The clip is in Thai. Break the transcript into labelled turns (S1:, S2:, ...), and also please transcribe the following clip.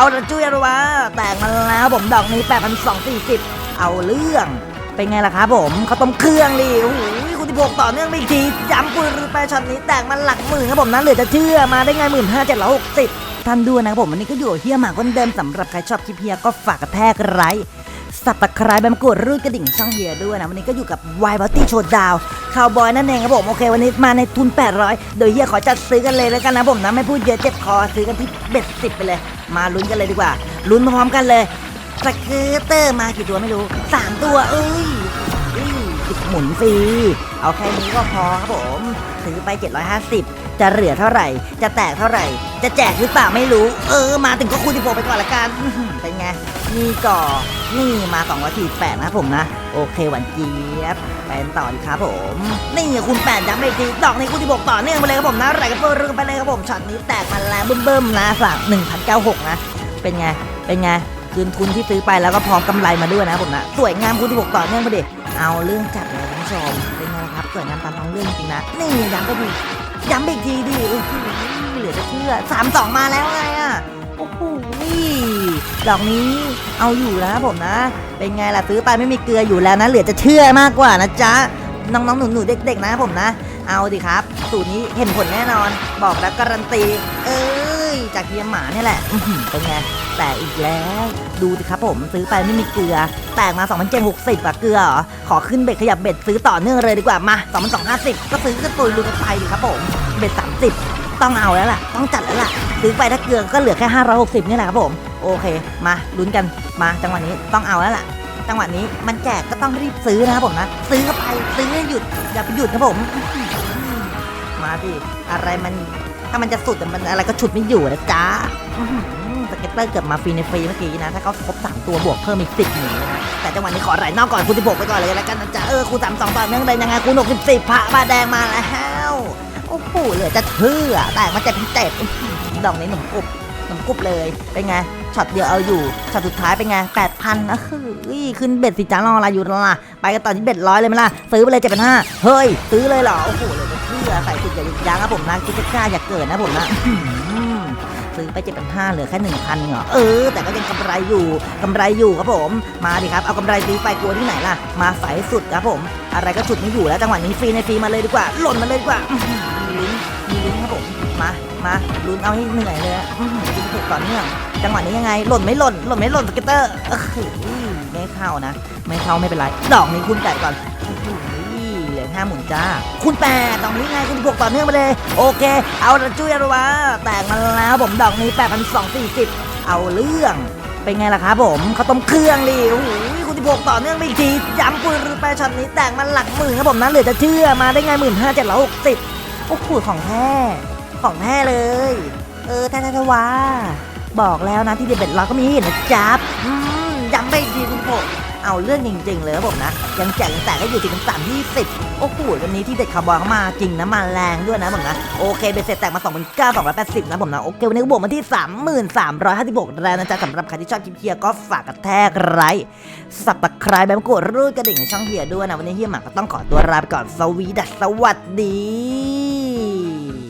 S1: เอาละจุ้ยเอาละวะแต่งมาแล้วผมดอกนี้8 2 4 0 เอาเรื่อง เป็นไงล่ะครับผมเขาต้มเครื่องดิโอ้โหคุณที่พกต่อเนื่องไปอีกทีย้ำปือไปช็อตนี้แตกมันหลักหมื่นครับผมนะเหลือจะเชื่อมาได้ไงหมื่นห้าเจ็ดร้อยหกสิบท่านด้วยนะครับผมวันนี้ก็อยู่เฮียหมากคนเดิมสำหรับใครชอบคลิปเฮียก็ฝากกระแทกไลค์ สับตะไคร้ใบมะกรูดรูดกระดิ่งช่องเฮียด้วยนะ วันนี้ก็อยู่กับวายบัตตี้โชว์ดาวคาวบอยนั่นเองครับผม โอเค วันนี้มาในทุน 800 โดยเฮียขอจัดซื้อกันเลยแล้วกันนะผมนะ ไม่พูดเยอะเจ็บคอซื้อกันที่เบ็ดสิบไปเลย มาลุ้นกันเลยดีกว่าลุ้นพร้อมกันเลยสเกตเตอร์มากี่ตัวไม่รู้สามตัวเอ้ยหมุนฟรีเอาแค่นี้ก็พอครับผมซื้อไป 750 จะเหลือเท่าไหร่ จะแตกเท่าไหร่ จะแจกหรือเปล่าไม่รู้ เออ มาถึงก็คูณที่โไปก่อนละกันเป็นไง นี่ก่อนี่มา2 4 8นะครับผมนะ โอเคหวันเจี๊ยบเป็นต่อดีครับผม นี่คูณ8ย้ำไปทีดอกนี้คูณที่6ต่อเนื่องไปเลยครับผมนะไหลกันเพิ่มไปเลยครับผมช็อตนี้แตกมาแล้วเบิ่มๆนะสั่ง1,096นะ เป็นไง เป็นไงคืนทุนที่ซื้อไปแล้วก็พร้อมกำไรมาด้วยนะผมนะ สวยงามคูณที่6ต่อเนื่องไปดิเอาเรื่องจัดเลยคุณผู้ชมเป็นไงละครับสวยงามตามท้องเรื่องจริงนะ นี่ย้ำก็ดี ย้ำอีกทีดิโอ้โหเหลือจะเชื่อสามสองมาแล้วไงอะโอ้โหดอกนี้เอาอยู่นะผมนะ เป็นไงล่ะซื้อไปไม่มีเกลืออยู่แล้วนะ เหลือจะเชื่อมากกว่านะจ๊ะน้องๆหนูๆเด็ก ๆ นะผมนะ เอาดิครับ สูตรนี้เห็นผลแน่นอน บอกแล้วการันตี เออ จากเฮียหมาเนี่ยแหละเป็นไงแต่อีกแล้ว ดูดิครับผมซื้อไปไม่มีเกลือ แตกมา2 7 6 0อะเกลือเหรอ ขอขึ้นเบ็ดขยับเบ็ดซื้อต่อเนื่องเลยดีกว่ามา2 2 5 0 ก็ซื้อก็ตุยลุยกันไปดิครับผม เบ็ด 30 ต้องเอาแล้วล่ะ ต้องจัดแล้วล่ะ ซื้อไปถ้าเกลือก็เหลือแค่ 560นี่แหละครับผม โอเค มาลุ้นกันมาจังหวะนี้ต้องเอาแล้วล่ะจังหวะนี้มันแจกก็ต้องรีบซื้อนะครับผมนะ ซื้อเข้าไปซื้อให้หยุดอย่าไปหยุดครับผมมาดิอะไรมัน ถ้ามันจะสุดอะมันอะไรก็ฉุดไม่อยู่นะจ๊ะอื้อหือสเก็ตเตอร์เกือบมาฟรีในฟรีเมื่อกี้นะ ถ้าเขาครบ 3 ตัวบวกเพิ่มอีก10หนึ่งนะแต่จังหวะนี้ขอไหลนอกก่อนคูณ16ไปก่อนเลยแล้วกันนะจ๊ะเออคูณ32ต่อเนื่องเลยยังไงคูณ64พระบาแดงมาแล้วโอ้โหเหลือจะเชื่อแต่มาเจ็บเจ็บอื้อหือดอกนี้หนุ่มกรุบหนุ่มกรุบเลย เป็นไง ช็อตเดียวเอาอยู่ ช็อตสุดท้ายเป็นไง8,000นะคือขึ้นเบ็ดสิจ้ารออะไรอยู่ล่ะ ไปกันต่อที่เบ็ดร้อยเลยไหมล่ะ ซื้อไปเลย7,500เฮ้ย ซื้อเลยเหรอ โอ้โหเหลย จะเชื่อใส่สุดอย่าหยุดยั้งครับผมนะคิดจะกล้าอย่าเกิดนะผมนะอื้อหือซื้อไป7,500เหลือแค่1,000เหรอเออ แต่ก็ยังกำไรอยู่กำไรอยู่ครับผม มาดิครับ เอากำไรซื้อไปกลัวที่ไหนล่ะ มาใส่สุดครับผม อะไรก็ฉุดไม่อยู่แล้วจังหวะนี้ฟรีในฟรีมาเลยดีกว่า หล่นมาเลยดีกว่ามีลุ้นมีลุ้นครับผมมามาลุ้นเอาให้เหนื่อยเลยอะอื้อหือดูถูกต่อเนื่องจังหวะนี้ยังไง หล่นไม่หล่น หล่นไม่หล่นสเก็ตเตอร์เอ้ยไม่เข้านะ ไม่เข้าไม่เป็นไร ดอกนี้คุณแปดก่อน ห้าหมุนจ้า คุณแปดดอกนี้ไงคุณบวกต่อเนื่องไปเลย โอเค เอาละจุ้ยเอาละวะแตกมาแล้วผมดอกนี้แปดพันสองสี่สิบเอาเรื่องเป็นไงล่ะครับผมเขาต้มเครื่องดิโอ้โหคุณที่บวกต่อเนื่องไปอีกทีย้ำปืนไปช็อตนี้แตกมันหลักหมื่นครับผมนะเหลือจะเชื่อมาได้ไงหมื่นห้าเจ็ดร้อยหกสิบโอ้โหของแท้ของแท้เลย เออแท้แท้ว่าบอกแล้วนะที่เด็ดเบ็ดเราก็มีห้เห็นนะจ๊บย้ำไปอีกทีคุณผม เอาเรื่องจริงๆเลยครับผมนะ ยังแจกยังแตกให้อยู่ถึงสามที่สิบโอ้โหวันนี้ที่เด็ดคาร์บอยเข้ามาจริงนะมาแรงด้วยนะผมนะ โอเคเบ็ดเสร็จแตกมา2 9 2 8 0นะผมนะ โอเควันนี้ก็บวกมาที่ 3356แล้วนะจ๊ะสำหรับใครที่ชอบคลิปเฮียก็ฝากกระแทกไลค์สับตะไคร้แบบกดรูดกระดิ่งช่องเฮียด้วยนะ วันนี้เฮียหมากก็ต้องขอตัวลาไปก่อนสวีดัสสวัสดี